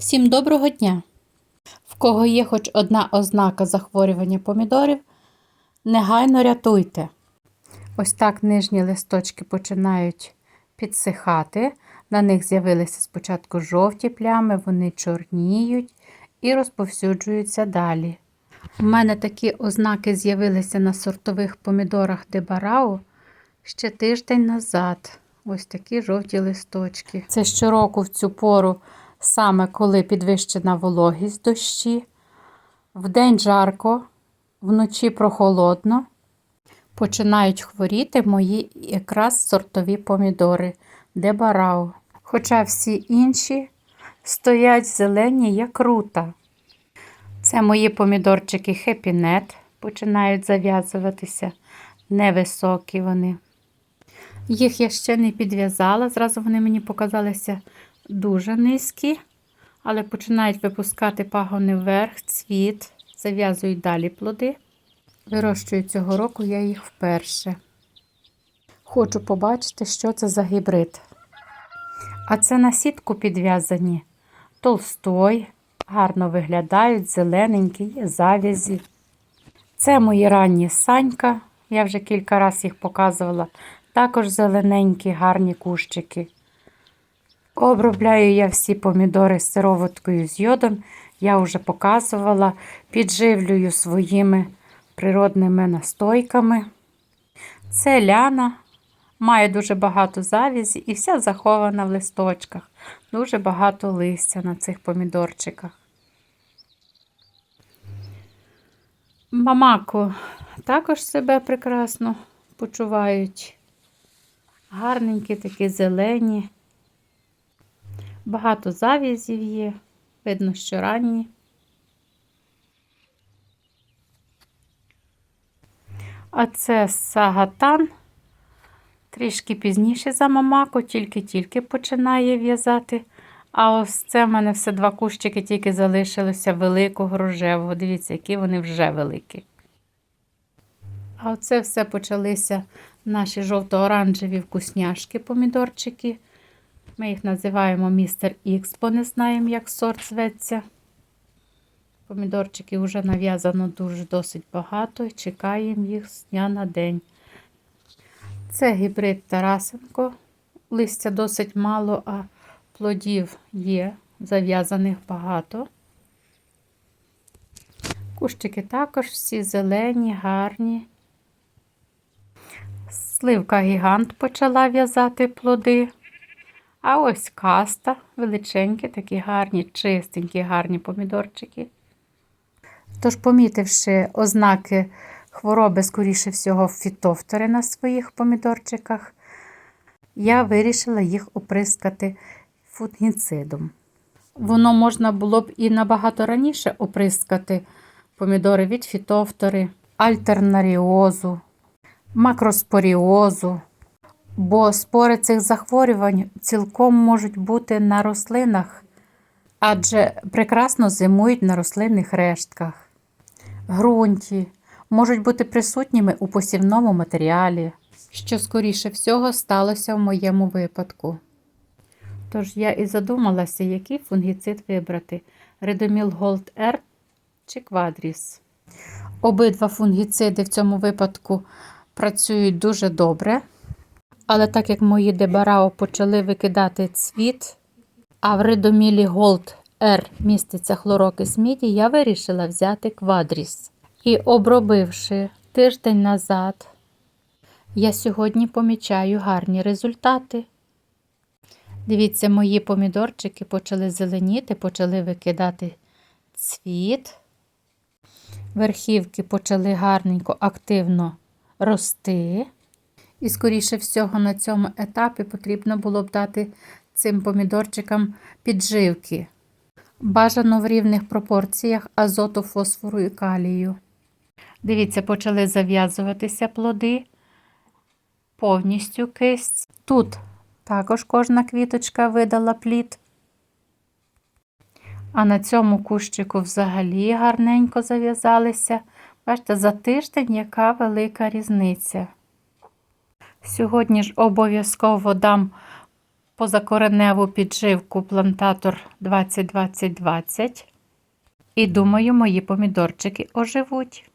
Всім доброго дня! В кого є хоч одна ознака захворювання помідорів, негайно рятуйте. Ось так нижні листочки починають підсихати. На них з'явилися спочатку жовті плями, вони чорніють і розповсюджуються далі. У мене такі ознаки з'явилися на сортових помідорах Дебарау ще тиждень назад. Ось такі жовті листочки. Це щороку в цю пору, саме коли підвищена вологість дощі. Вдень жарко, вночі прохолодно. Починають хворіти мої якраз сортові помідори Дебарау. Хоча всі інші стоять зелені, як рута. Це мої помідорчики хепінет починають зав'язуватися. Невисокі вони. Їх я ще не підв'язала, зразу вони мені показалися дуже низькі, але починають випускати пагони вверх, цвіт, зав'язують далі плоди. Вирощую цього року я їх вперше. Хочу побачити, що це за гібрид. А це на сітку підв'язані. Толстой, гарно виглядають, зелененькі, завязі. Це мої ранні санька. Я вже кілька разів їх показувала. Також зелененькі, гарні кущики. Обробляю я всі помідори з сироваткою з йодом. Я вже показувала, підживлюю своїми природними настойками. Це ляна, має дуже багато завязі і вся захована в листочках. Дуже багато листя на цих помідорчиках. Мамако також себе прекрасно почувають. Гарненькі, такі зелені. Багато зав'язів є, видно, що ранні. А це сагатан. Трішки пізніше за мамако, тільки-тільки починає в'язати. А ось це в мене все два кущики тільки залишилося великого рожевого. Дивіться, які вони вже великі. А оце все почалися наші жовто-оранжеві вкусняшки, помідорчики. Ми їх називаємо містер Ікс, бо не знаємо, як сорт зветься. Помідорчики вже нав'язано дуже досить багато і чекаємо їх з дня на день. Це гібрид Тарасенко. Листя досить мало, а плодів є, зав'язаних багато. Кущики також всі зелені, гарні. Сливка гігант почала в'язати плоди. А ось каста, величенькі, такі гарні, чистенькі, гарні помідорчики. Тож, помітивши ознаки хвороби, скоріше всього, фітофтори на своїх помідорчиках, я вирішила їх оприскати фунгіцидом. Воно можна було б і набагато раніше оприскати помідори від фітофтори, альтернаріозу, макроспоріозу, бо спори цих захворювань цілком можуть бути на рослинах, адже прекрасно зимують на рослинних рештках, ґрунті, можуть бути присутніми у посівному матеріалі, що скоріше всього сталося в моєму випадку. Тож я і задумалася, який фунгіцид вибрати: Редоміл Голд Р чи Квадріс. Обидва фунгіциди в цьому випадку працюють дуже добре. Але так як мої дебарао почали викидати цвіт, а в Редомілі Голд R міститься хлорокис міді, я вирішила взяти квадріс. І обробивши тиждень назад, я сьогодні помічаю гарні результати. Дивіться, мої помідорчики почали зеленіти, почали викидати цвіт. Верхівки почали гарненько, активно рости. І, скоріше всього, на цьому етапі потрібно було б дати цим помідорчикам підживки. Бажано в рівних пропорціях азоту, фосфору і калію. Дивіться, почали зав'язуватися плоди, повністю кисть. Тут також кожна квіточка видала плід. А на цьому кущику взагалі гарненько зав'язалися. Бачите, за тиждень яка велика різниця. Сьогодні ж обов'язково дам позакореневу підживку плантатор 2020-20. І думаю, мої помідорчики оживуть.